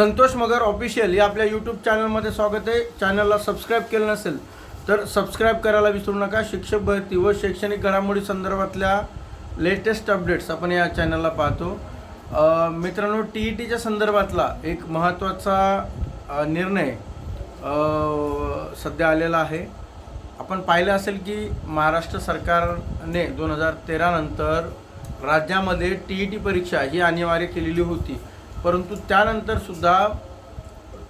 संतोष मगर official या आपल्या YouTube चॅनलमध्ये स्वागत आहे. चॅनलला सबस्क्राईब केलं नसेल तर सबस्क्राईब करायला विसरू नका. शिक्षक भरती व शैक्षणिक घडामोडी संदर्भातल्या लेटेस्ट अपडेट्स आपण या चॅनलला पाहतो. मित्रांनो टी ई टीच्या संदर्भातला एक महत्त्वाचा निर्णय सध्या आलेला आहे. आपण पाहिलं असेल की महाराष्ट्र सरकारने दोन हजार तेरानंतर राज्यामध्ये टी ई टी परीक्षा ही अनिवार्य केलेली होती. परंतु त्यानंतर सुद्धा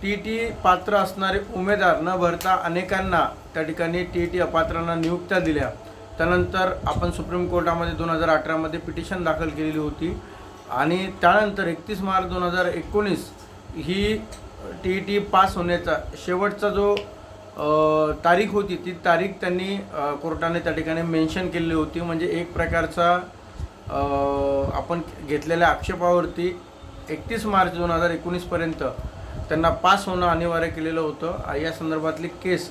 टी ई टी पात्र असणारे उमेदवार न भरता अनेकांना त्या ठिकाणी टी ई टी अपात्रांना नियुक्त्या दिल्या. त्यानंतर आपण सुप्रीम कोर्टामध्ये दोन हजार अठरामध्ये पिटिशन दाखल केलेली होती. आणि त्यानंतर एकतीस मार्च दोन हजार एकोणीस ही टी ई टी पास होण्याचा शेवटचा जो तारीख होती ती तारीख त्यांनी कोर्टाने त्या ठिकाणी मेन्शन केलेली होती. म्हणजे एक प्रकारचा आपण घेतलेल्या आक्षेपावरती एकतीस मार्च दोन हजार एकोणीसपर्यंत त्यांना पास होणं अनिवार्य केलेलं होतं. या संदर्भातली केस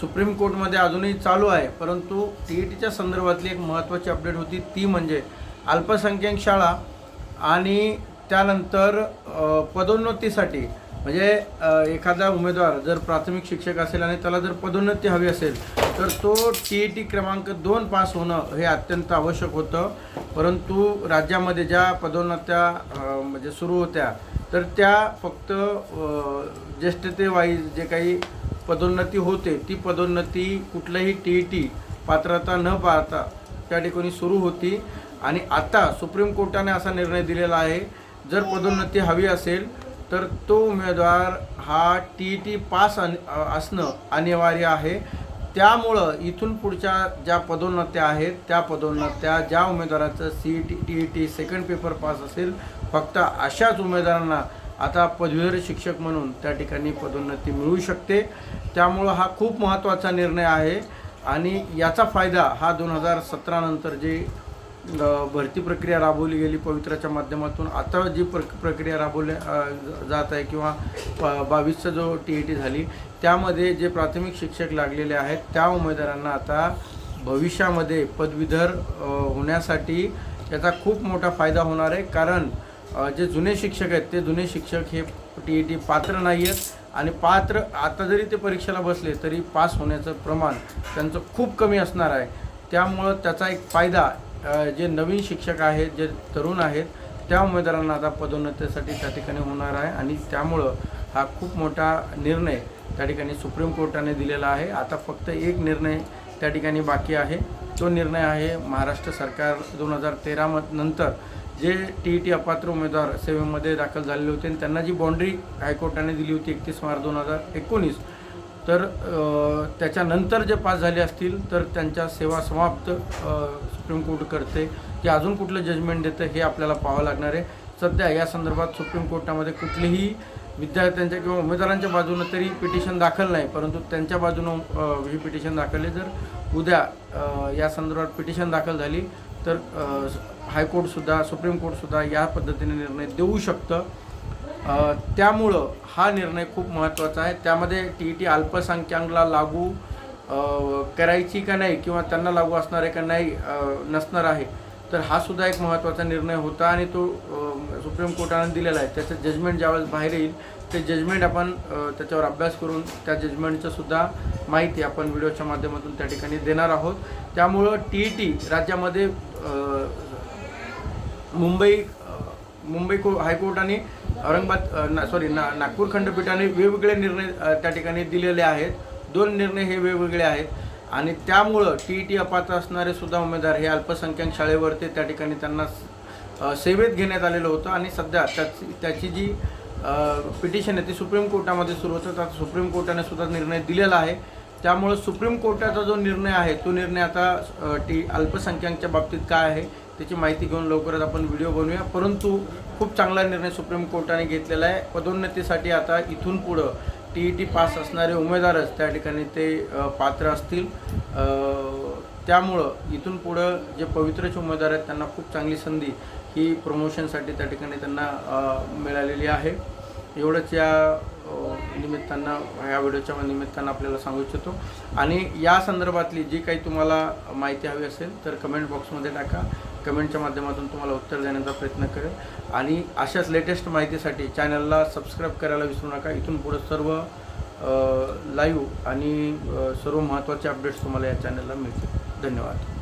सुप्रीम कोर्टमध्ये अजूनही चालू आहे. परंतु टी ई टीच्या संदर्भातली एक महत्त्वाची अपडेट होती. ती म्हणजे अल्पसंख्याक शाळा आणि त्यानंतर पदोन्नतीसाठी म्हणजे एखादा उमेदवार जर प्राथमिक शिक्षक असेल आणि त्याला जर पदोन्नती हवी असेल तर तो टी ई टी क्रमांक दोन पास होणं हे अत्यंत आवश्यक होतं. परंतु राज्यामध्ये ज्या पदोन्नत्या म्हणजे सुरू होत्या तर त्या फक्त ज्येष्ठतेवाईज जे काही पदोन्नती होते ती पदोन्नती कुठल्याही टी ई टी पात्रता न पाहता त्या ठिकाणी सुरू होती. आणि आता सुप्रीम कोर्टाने असा निर्णय दिलेला आहे जर पदोन्नती हवी असेल तर तो उमेदवार हा टी ई टी पास असणं अनिवार्य आहे. त्यामुळं इथून पुढच्या ज्या पदोन्नत्या आहेत त्या पदोन्नत्या ज्या उमेदवाराचं C E T T E T second paper pass असेल फक्त अशाच उमेदवारांना आता पदवीधर शिक्षक म्हणून त्या ठिकाणी पदोन्नती मिळू शकते. त्यामुळं हा खूप महत्त्वाचा निर्णय आहे आणि याचा फायदा हा दोन हजार सतरानंतर जे भरती प्रक्रिया राबवली गेली पवित्राच्या माध्यमातून. आता जी प्र प्रक्रिया राबवल्या जात आहे किंवा बावीसचा जो टी ई टी झाली त्यामध्ये जे प्राथमिक शिक्षक लागलेले आहेत त्या उमेदवारांना आता भविष्यामध्ये पदवीधर होण्यासाठी याचा खूप मोठा फायदा होणार आहे. कारण जे जुने शिक्षक आहेत ते जुने शिक्षक हे टी ई टी पात्र नाही आहेत आणि पात्र आता जरी ते परीक्षेला बसले तरी पास होण्याचं प्रमाण त्यांचं खूप कमी असणार आहे. त्यामुळं त्याचा एक फायदा जे नवीन शिक्षक आहेत जे तरुण आहेत त्या उमेदवारांना आता पदोन्नतीसाठी त्या ठिकाणी होणार आहे आणि त्यामुळं हा खूप मोठा निर्णय त्या ठिकाणी सुप्रीम कोर्टाने दिलेला आहे. आता फक्त एक निर्णय त्या ठिकाणी बाकी आहे. तो निर्णय आहे महाराष्ट्र सरकार दोन हजार तेरा नंतर जे टी ई टी अपात्र उमेदवार सेवेमध्ये दाखल झालेले होते आणि त्यांना जी बाँड्री हायकोर्टाने दिली होती एकतीस मार्च दोन हजार एकोणीस तर त्याच्यानंतर जे पास झाले असतील तर त्यांच्या सेवा समाप्त सुप्रीम कोर्ट करते. की अजून कुठलं जजमेंट देतं हे आपल्याला पाहावं लागणार आहे. सध्या या संदर्भात सुप्रीम कोर्टामध्ये कुठलीही विद्यार्थ्यांच्या किंवा उमेदवारांच्या बाजूनं तरी पिटिशन दाखल नाही. परंतु त्यांच्या बाजूनं ही पिटिशन दाखल आहे. जर उद्या या संदर्भात पिटिशन दाखल झाली तर हायकोर्टसुद्धा सुप्रीम कोर्टसुद्धा या पद्धतीने निर्णय देऊ शकतं. त्यामुळं हा निर्णय खूप महत्त्वाचा आहे. त्यामध्ये टी ई टी अल्पसंख्याकला लागू करायची का नाही किंवा त्यांना लागू असणार आहे का नाही नसणार आहे. तर हा सुद्धा एक महत्त्वाचा निर्णय होता आणि तो सुप्रीम कोर्टाने दिलेला आहे. त्याचं जजमेंट ज्यावेळेस बाहेर येईल ते जजमेंट आपण त्याच्यावर अभ्यास करून त्या जजमेंटचं सुद्धा माहिती आपण व्हिडिओच्या माध्यमातून त्या ठिकाणी देणार आहोत. त्यामुळं टी ई टी राज्यामध्ये मुंबई मुंबई को हायकोर्टाने औरंगाबाद ना सॉरी ना नागपूर खंडपीठाने वेगवेगळे निर्णय त्या ठिकाणी दिलेले आहेत. दोन निर्णय हे वेगवेगळे आहेत. आणि त्यामुळं टी ई टी अपात्र असणारे सुद्धा उमेदवार हे अल्पसंख्याक शाळेवरती त्या ठिकाणी त्यांना सेवेत घेण्यात आलेलं होतं. आणि सध्या त्याची त्याची जी पिटिशन आहे ती सुप्रीम कोर्टामध्ये सुरू होतं. तर आता सुप्रीम कोर्टाने सुद्धा निर्णय दिलेला आहे. त्यामुळं सुप्रीम कोर्टाचा जो निर्णय आहे तो निर्णय आता टी अल्पसंख्याकच्या बाबतीत काय आहे? त्याची माहिती घेऊन लवकरच आपण व्हिडिओ बनवूया. परंतु खूप चांगला निर्णय सुप्रीम कोर्टाने घेतलेला आहे. पदोन्नतीसाठी आता इथून पुढं टी ई टी पास असणारे उमेदवारच त्या ठिकाणी ते पात्र असतील. त्यामुळं इथून पुढं जे पवित्रचे उमेदवार आहेत त्यांना खूप चांगली संधी ही प्रमोशनसाठी त्या ठिकाणी त्यांना मिळालेली आहे. एवढंच या निमित्तानं या व्हिडिओच्या निमित्तानं आपल्याला सांगू इच्छितो. आणि या संदर्भातली जी काही तुम्हाला माहिती हवी असेल तर कमेंट बॉक्समध्ये टाका. कमेंटच्या माध्यमातून तुम्हाला उत्तर देण्याचा प्रयत्न करेल. आणि अशाच लेटेस्ट माहितीसाठी चॅनलला सबस्क्राईब करायला विसरू नका. इथून पुढे सर्व लाईव्ह आणि सर्व महत्त्वाचे अपडेट्स तुम्हाला या चॅनलला मिळतील. धन्यवाद.